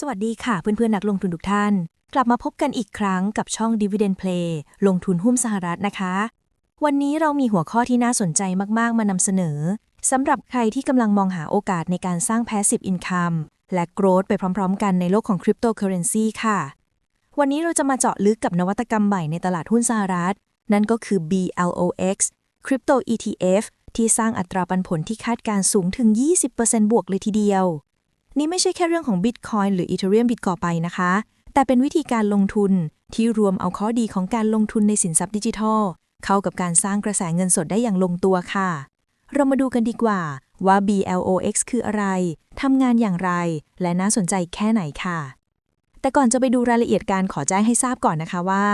สวัสดีค่ะเพื่อนๆนักลงทุนทุกท่าน กลับมาพบกันอีกครั้งกับช่อง Dividend Play ลงทุนหุ้นสหรัฐนะคะ วันนี้เรามีหัวข้อที่น่าสนใจมากๆ มานำเสนอสำหรับใครที่กำลังมองหาโอกาสในการสร้าง Passive Income และ Growth ไปพร้อมๆ กันในโลกของ Cryptocurrency ค่ะ วันนี้เราจะมาเจาะลึกกับนวัตกรรมใหม่ในตลาดหุ้นสหรัฐ นั่นก็คือ BLOX Crypto ETF ที่สร้างอัตราปันผลที่คาดการณ์สูงถึง 20%บวกเลยทีเดียว นี่ไม่ใช่แค่เรื่องของ Bitcoin หรือ Ethereum บิตก่อไปนะคะ แต่เป็นวิธีการลงทุนที่รวมเอาข้อดีของการลงทุนในสินทรัพย์ดิจิทัล เข้ากับการสร้างกระแสเงินสดได้อย่างลงตัวค่ะ เรามาดูกันดีกว่าว่า BLOX คืออะไร ทำงานอย่างไร และน่าสนใจแค่ไหนค่ะ แต่ก่อนจะไปดูรายละเอียดการขอแจ้งให้ทราบก่อนนะคะว่า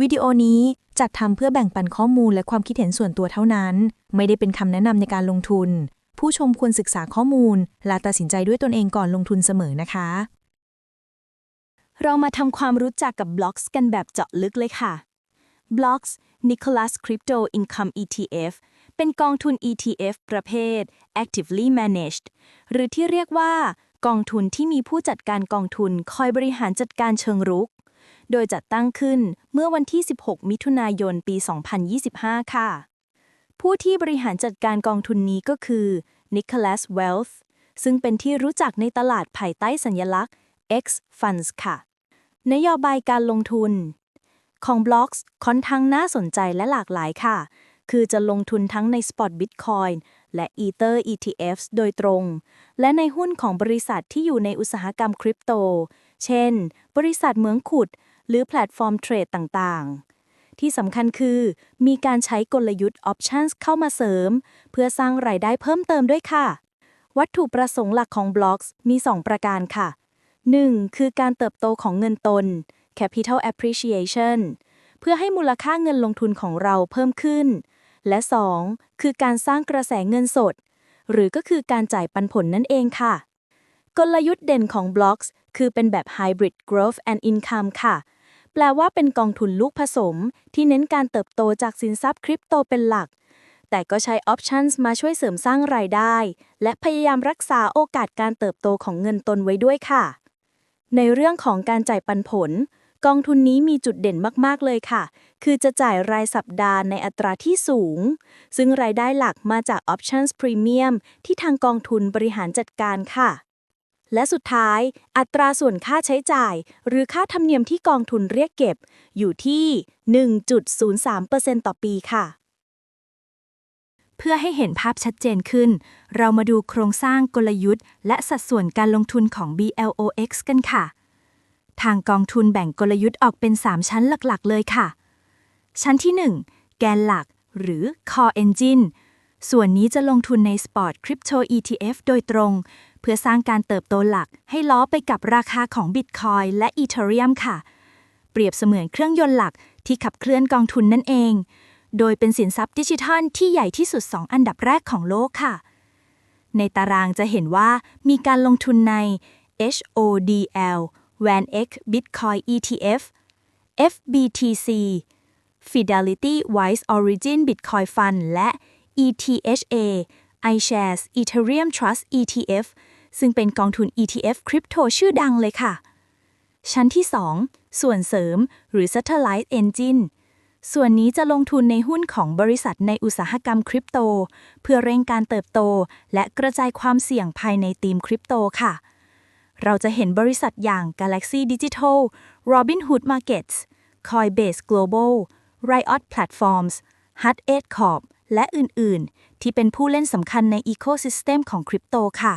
วิดีโอนี้จัดทำเพื่อแบ่งปันข้อมูลและความคิดเห็นส่วนตัวเท่านั้น ไม่ได้เป็นคำแนะนำในการลงทุน ผู้ชมควรศึกษาข้อมูล และตัดสินใจด้วยตนเองก่อนลงทุนเสมอนะคะ เรามาทำความรู้จักกับ Blocks กันแบบเจาะลึกเลยค่ะ Blocks Nicholas Crypto Income ETF เป็นกองทุน ETF ประเภท Actively Managed หรือที่เรียกว่ากองทุนที่มีผู้จัดการกองทุนคอยบริหารจัดการเชิงรุก โดยจัดตั้งขึ้นเมื่อวันที่ 16 มิถุนายน ปี 2025 ค่ะ ผู้ที่บริหารจัดการกองทุนนี้ก็คือ Nicholas Wealth ซึ่งเป็นที่รู้จักในตลาดภายใต้สัญลักษณ์ X Funds ค่ะ นโยบายการลงทุน ของ Blocks ค่อนข้างน่าสนใจและหลากหลายค่ะ คือจะลงทุนทั้งใน Spot Bitcoin และ Ether ETFs โดยตรง และในหุ้นของบริษัทที่อยู่ในอุตสาหกรรมคริปโต เช่น บริษัทเหมืองขุด หรือแพลตฟอร์มเทรดต่างๆ ที่สำคัญคือ มีการใช้กลยุทธ์ Options เข้ามาเสริม เพื่อสร้างรายได้เพิ่มเติมด้วยค่ะ วัตถุประสงค์หลักของ Blocks มี 2 ประการค่ะ 1. คือการเติบโตของเงินตน capital appreciation เพื่อให้มูลค่าเงินลงทุนของเราเพิ่มขึ้น และ 2. คือการสร้างกระแสเงินสด หรือก็คือการจ่ายปันผลนั่นเองค่ะ กลยุทธ์เด่นของ Blocks คือเป็นแบบ Hybrid Growth and Income ค่ะ แปลว่าเป็นกองทุนลูกผสม ที่เน้นการเติบโตจากสินทรัพย์คริปโตเป็นหลัก แต่ก็ใช้ Options มาช่วยเสริมสร้างรายได้ และพยายามรักษาโอกาสการเติบโตของเงินตนไว้ด้วยค่ะ ในเรื่องของการจ่ายปันผล กองทุนนี้มีจุดเด่นมาก ๆ เลยค่ะ คือจะจ่ายรายสัปดาห์ในอัตราที่สูง ซึ่งรายได้หลักมาจาก Options Premium ที่ทางกองทุนบริหารจัดการค่ะ และสุดท้าย อัตราส่วนค่าใช้จ่าย หรือค่าธรรมเนียมที่กองทุนเรียกเก็บ อยู่ที่ 1.03%ต่อปีค่ะ เพื่อให้เห็นภาพชัดเจนขึ้น เรามาดูโครงสร้างกลยุทธ์ และสัดส่วนการลงทุนของ BLOX กันค่ะ ทางกองทุนแบ่งกลยุทธ์ออกเป็น 3 ชั้นหลักๆ เลยค่ะ ชั้นที่ 1 แกนหลัก หรือ Core Engine ส่วนนี้จะลงทุนใน Spot Crypto ETF โดยตรง เพื่อสร้างการเติบโตหลักให้ล้อไปกับราคาของ Bitcoin และ Ethereum ค่ะ เปรียบเสมือนเครื่องยนต์หลักที่ขับเคลื่อนกองทุนนั่นเอง โดยเป็นสินทรัพย์ดิจิทัลที่ใหญ่ที่สุด 2 อันดับแรกของโลกค่ะ ในตารางจะเห็นว่ามีการลงทุนใน HODL VanEck Bitcoin ETF FBTC Fidelity Wise Origin Bitcoin Fund และ ETHA iShares Ethereum Trust ETF ซึ่งเป็นกองทุน ETF คริปโตชื่อดังเลยค่ะ ชั้นที่ 2 ส่วนเสริมหรือ Satellite Engine ส่วนนี้จะลงทุนในหุ้นของบริษัทในอุตสาหกรรมคริปโต เพื่อเร่งการเติบโต และกระจายความเสี่ยงภายในทีมคริปโตค่ะ เราจะเห็นบริษัทอย่าง Galaxy Digital Robinhood Markets Coinbase Global Riot Platforms Hut 8 Corp และอื่น ๆ ที่เป็นผู้เล่นสำคัญใน Ecosystem ของคริปโตค่ะ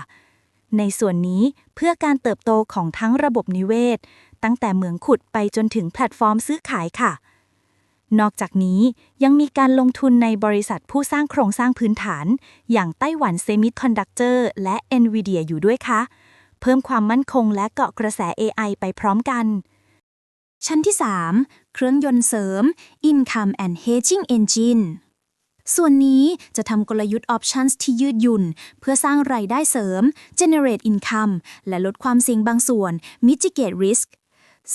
ในส่วนนี้เพื่อการเติบโตของทั้งระบบนิเวศ ตั้งแต่เหมืองขุดไปจนถึงแพลตฟอร์มซื้อขายค่ะ นอกจากนี้ยังมีการลงทุนในบริษัทผู้สร้างโครงสร้างพื้นฐาน อย่างไต้หวันเซมิคอนดักเตอร์และ NVIDIA อยู่ด้วยค่ะเพิ่มความมั่นคงและเกาะกระแส AI ไปพร้อมกัน ชั้นที่ 3 เครื่องยนต์เสริม Income and Hedging Engine ส่วนนี้จะทำกลยุทธ์ Options ที่ยืดหยุ่น เพื่อสร้างรายได้เสริม Generate Income และลดความเสี่ยงบางส่วน Mitigate Risk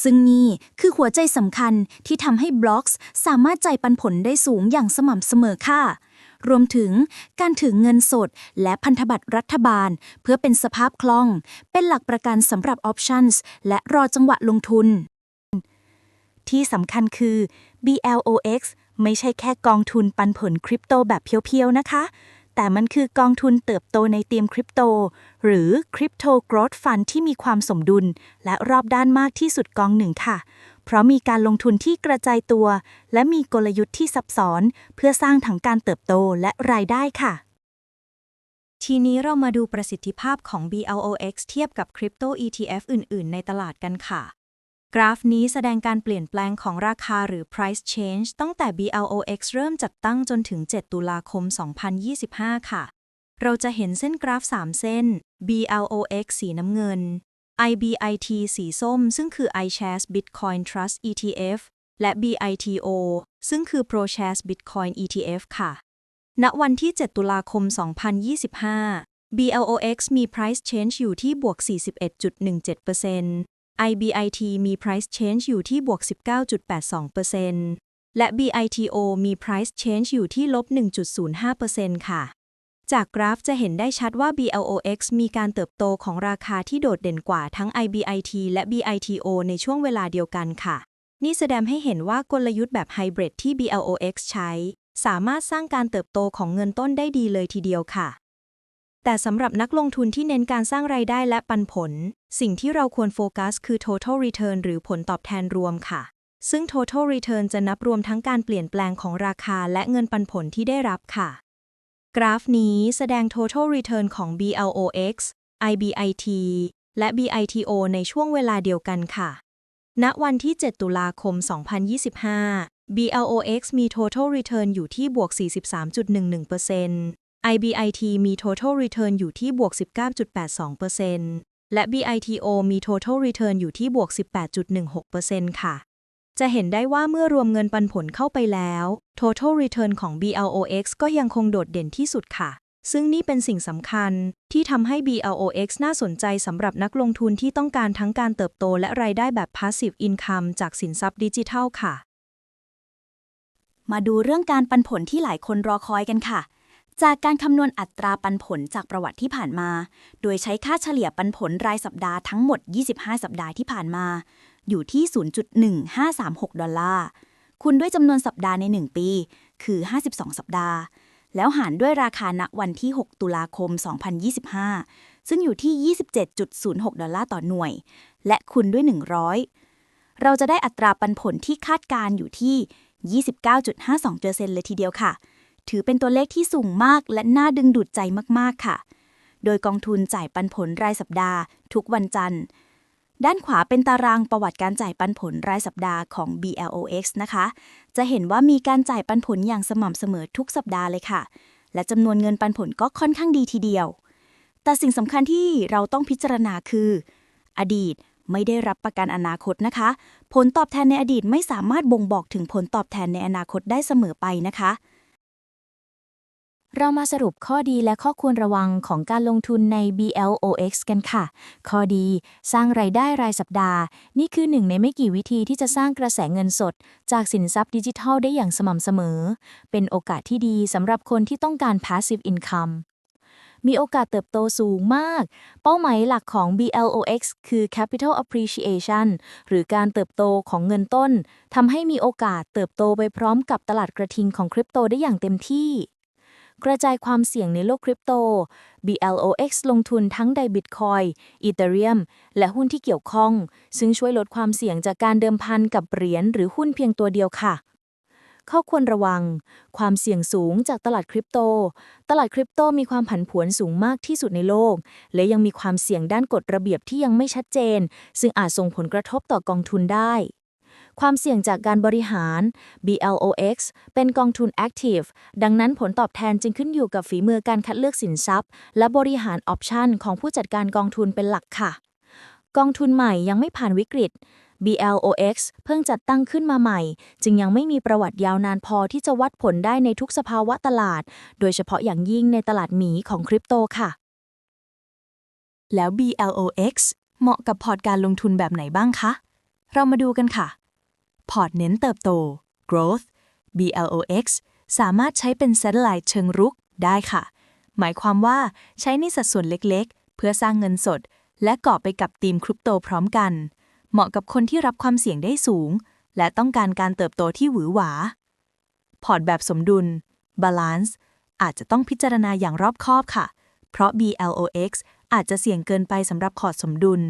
ซึ่งนี่คือหัวใจสำคัญที่ทำให้ Blocks สามารถจ่ายปันผลได้สูงอย่างสม่ำเสมอค่ะ รวมถึงการถือเงินสด และพันธบัตรรัฐบาล เพื่อเป็นสภาพคล่อง เป็นหลักประกันสำหรับ options และรอจังหวะลงทุน ที่สำคัญคือ BLOX ไม่ใช่แค่กองทุนปันผลคริปโตแบบเพียวๆ นะคะ แต่มันคือกองทุนเติบโตในเตียมคริปโต หรือ Crypto Growth Fund ที่มีความสมดุล และรอบด้านมากที่สุดกองหนึ่งค่ะ เพราะมีการลงทุนที่กระจายตัว และมีกลยุทธ์ที่ซับซ้อน เพื่อสร้างทั้งการเติบโตและรายได้ค่ะ ทีนี้เรามาดูประสิทธิภาพของ BLOX เทียบกับคริปโต ETF อื่น ๆ ในตลาดกันค่ะ กราฟนี้แสดงการเปลี่ยนแปลงของราคาหรือ price change ตั้งแต่ BLOX เริ่มจัดตั้งจนถึง 7 ตุลาคม 2025 ค่ะ เราจะเห็นเส้นกราฟ 3 เส้น BLOX สีน้ำเงิน IBIT สีส้ม ซึ่งคือ iShares Bitcoin Trust ETF และ BITO ซึ่งคือ ProShares Bitcoin ETF ค่ะ ณ วันที่ 7 ตุลาคม 2025 BLOX มี price change อยู่ที่บวก 41.17% IBIT มี price change อยู่ที่บวก 19.82%และ BITO มี price change อยู่ที่ลบ 1.05%ค่ะ จากกราฟจะเห็นได้ชัดว่า BLOX มีการเติบโตของราคาที่โดดเด่นกว่าทั้ง IBIT และ BITO ในช่วงเวลาเดียวกันค่ะ นี่แสดงให้เห็นว่ากลยุทธ์แบบไฮบริดที่ BLOX ใช้ สามารถสร้างการเติบโตของเงินต้นได้ดีเลยทีเดียวค่ะ แต่สำหรับนักลงทุนที่เน้นการสร้างรายได้และปันผล สิ่งที่เราควรโฟกัสคือ total return หรือผลตอบแทนรวมค่ะ ซึ่ง total return จะนับรวมทั้งการเปลี่ยนแปลงของราคาและเงินปันผลที่ได้รับค่ะ กราฟนี้แสดง total return ของ BLOX IBIT และ BITO ในช่วงเวลาเดียวกันค่ะ ณ วันที่ 7 ตุลาคม 2025 BLOX มี total return อยู่ที่บวก 43.11% IBIT มี total return อยู่ที่บวก 19.82%และ BITO มี total return อยู่ที่บวก 18.16%ค่ะ จะเห็นได้ว่าเมื่อรวมเงินปันผลเข้าไปแล้ว total return ของ BLOX ก็ยังคงโดดเด่นที่สุดค่ะ ซึ่งนี่เป็นสิ่งสำคัญที่ทำให้ BLOX น่าสนใจสำหรับนักลงทุนที่ต้องการทั้งการเติบโตและรายได้แบบ passive income จากสินทรัพย์ดิจิทัลค่ะ มาดูเรื่องการปันผลที่หลายคนรอคอยกันค่ะ จากการคำนวณอัตราปันผลจากประวัติที่ผ่านมา โดยใช้ค่าเฉลี่ยปันผลรายสัปดาห์ทั้งหมด 25 สัปดาห์ที่ผ่านมา อยู่ที่ 0.1536 ดอลลาร์ คูณด้วยจำนวนสัปดาห์ใน 1 ปี คือ 52 สัปดาห์ แล้วหารด้วยราคาณวันที่ 6 ตุลาคม 2025 ซึ่งอยู่ที่ 27.06 ดอลลาร์ต่อหน่วย และคูณด้วย 100 เราจะได้อัตราปันผลที่คาดการณ์อยู่ที่ 29.52%เลยทีเดียวค่ะ ถือเป็นตัวเลขที่สูงมากและน่าดึงดูดใจมากๆค่ะ โดยกองทุนจ่ายปันผลรายสัปดาห์ ทุกวันจันทร์ ด้านขวาเป็นตารางประวัติการจ่ายปันผลรายสัปดาห์ของ BLOX นะคะ จะเห็นว่ามีการจ่ายปันผลอย่างสม่ำเสมอทุกสัปดาห์เลยค่ะ และจำนวนเงินปันผลก็ค่อนข้างดีทีเดียว แต่สิ่งสำคัญที่เราต้องพิจารณาคือ อดีตไม่ได้รับประกันอนาคตนะคะ ผลตอบแทนในอดีตไม่สามารถบ่งบอกถึงผลตอบแทนในอนาคตได้เสมอไปนะคะ เรามาสรุปข้อดีและข้อควรระวังของการลงทุนใน BLOX กันค่ะ ข้อดี สร้างไรายได้รายสัปดาห์ นี่คือหนึ่งในไม่กี่วิธีที่จะสร้างกระแสเงินสด จากสินทรัพย์ดิจิทัลได้อย่างสม่ำเสมอ เป็นโอกาสที่ดีสำหรับคนที่ต้องการ passive income มีโอกาสเติบโตสูงมาก เป้าหมายหลักของ BLOX คือ capital appreciation หรือการเติบโตของเงินต้น ทำให้มีโอกาสเติบโตไปพร้อมกับตลาดกระทิงของคริปโตได้อย่างเต็มที่ กระจายความเสี่ยงในโลกคริปโต BLOX ลงทุนทั้งใน Bitcoin Ethereum และหุ้นที่เกี่ยวข้อง ซึ่งช่วยลดความเสี่ยงจากการเดิมพันกับเหรียญหรือหุ้นเพียงตัวเดียวค่ะข้อควรระวัง ความเสี่ยงสูงจากตลาดคริปโต ตลาดคริปโตมีความผันผวนสูงมากที่สุดในโลก และยังมีความเสี่ยงด้านกฎระเบียบที่ยังไม่ชัดเจน ซึ่งอาจส่งผลกระทบต่อกองทุนได้ ความเสี่ยงจากการบริหาร BLOX เป็นกองทุน Active ดังนั้นผลตอบแทนจึงขึ้นอยู่กับฝีมือการคัดเลือกสินทรัพย์ และบริหารออปชันของผู้จัดการกองทุนเป็นหลักค่ะ กองทุนใหม่ยังไม่ผ่านวิกฤต BLOX เพิ่งจัดตั้งขึ้นมาใหม่ จึงยังไม่มีประวัติยาวนานพอที่จะวัดผลได้ในทุกสภาวะตลาด โดยเฉพาะอย่างยิ่งในตลาดหมีของคริปโตค่ะ แล้ว BLOX เหมาะกับพอร์ตการลงทุนแบบไหนบ้างคะ เรามาดูกันค่ะ พอร์ตเน้นเติบโต growth BLOX สามารถใช้เป็น Satellite เชิงรุกได้ค่ะ หมายความว่าใช้ในสัดส่วนเล็กๆ เพื่อสร้างเงินสด และเกาะไปกับทีมคริปโตพร้อมกัน เหมาะกับคนที่รับความเสี่ยงได้สูง และต้องการการเติบโตที่หวือหวา พอร์ตแบบสมดุล Balance อาจจะต้องพิจารณาอย่างรอบคอบค่ะ เพราะ BLOX อาจจะเสี่ยงเกินไปสำหรับพอร์ตสมดุล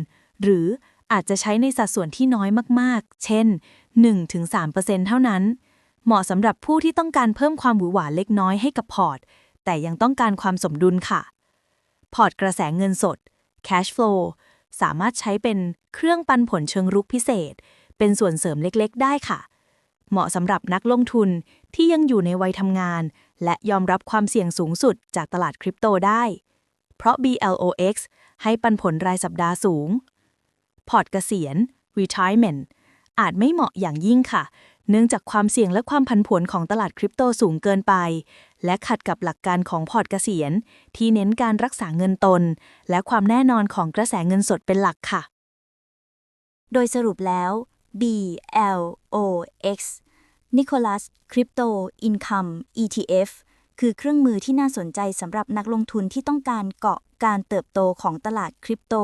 หรือ อาจจะใช้ในสัดส่วนที่น้อยมากๆ เช่น 1-3%เท่านั้น เหมาะสำหรับผู้ที่ต้องการเพิ่มความหวือหวาเล็กน้อยให้กับพอร์ต แต่ยังต้องการความสมดุลค่ะ พอร์ตกระแสเงินสด cash flow สามารถใช้เป็นเครื่องปันผลเชิงรุกพิเศษ เป็นส่วนเสริมเล็กๆ ได้ค่ะ เหมาะสำหรับนักลงทุนที่ยังอยู่ในวัยทำงาน และยอมรับความเสี่ยงสูงสุดจากตลาดคริปโตได้ เพราะ BLOX ให้ปันผลรายสัปดาห์สูง พอร์ตเกษียณ retirement อาจไม่เหมาะอย่างยิ่งค่ะ เนื่องจากความเสี่ยงและความผันผวนของตลาดคริปโตสูงเกินไป และขัดกับหลักการของพอร์ตเกษียณ ที่เน้นการรักษาเงินตน และความแน่นอนของกระแสเงินสดเป็นหลักค่ะ โดยสรุปแล้ว BLOX Nicholas Crypto Income ETF คือเครื่องมือที่น่าสนใจสำหรับนักลงทุนที่ต้องการเกาะการเติบโตของตลาดคริปโต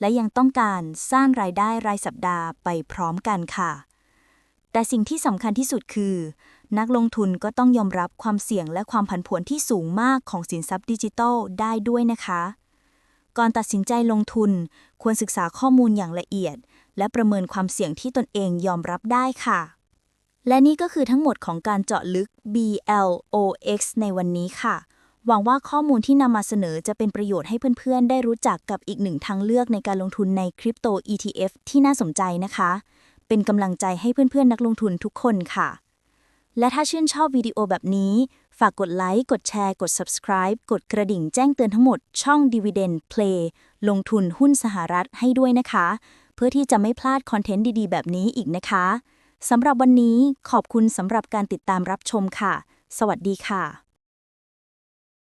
และยังต้องการสร้างรายได้รายสัปดาห์ไปพร้อมกันค่ะ แต่สิ่งที่สำคัญที่สุดคือ นักลงทุนก็ต้องยอมรับความเสี่ยงและความผันผวนที่สูงมากของสินทรัพย์ดิจิทัลได้ด้วยนะคะ ก่อนตัดสินใจลงทุน ควรศึกษาข้อมูลอย่างละเอียด และประเมินความเสี่ยงที่ตนเองยอมรับได้ค่ะ และนี่ก็คือทั้งหมดของการเจาะลึก BLOX ในวันนี้ค่ะ หวังว่าข้อมูลที่นำมาเสนอจะเป็นประโยชน์ให้เพื่อนๆ ได้รู้จักกับอีกหนึ่งทางเลือกในการลงทุนในคริปโต ETF ที่น่าสนใจนะคะ เป็นกำลังใจให้เพื่อนๆ นักลงทุนทุกคนค่ะ และถ้าชื่นชอบวิดีโอแบบนี้ ฝากกดไลค์ กดแชร์ กด subscribe กดกระดิ่งแจ้งเตือนทั้งหมดช่อง Dividend Play ลงทุนหุ้นสหรัฐให้ด้วยนะคะ เพื่อที่จะไม่พลาดคอนเทนต์ดีๆ แบบนี้อีกนะคะ สำหรับวันนี้ขอบคุณสำหรับการติดตามรับชมค่ะ สวัสดีค่ะ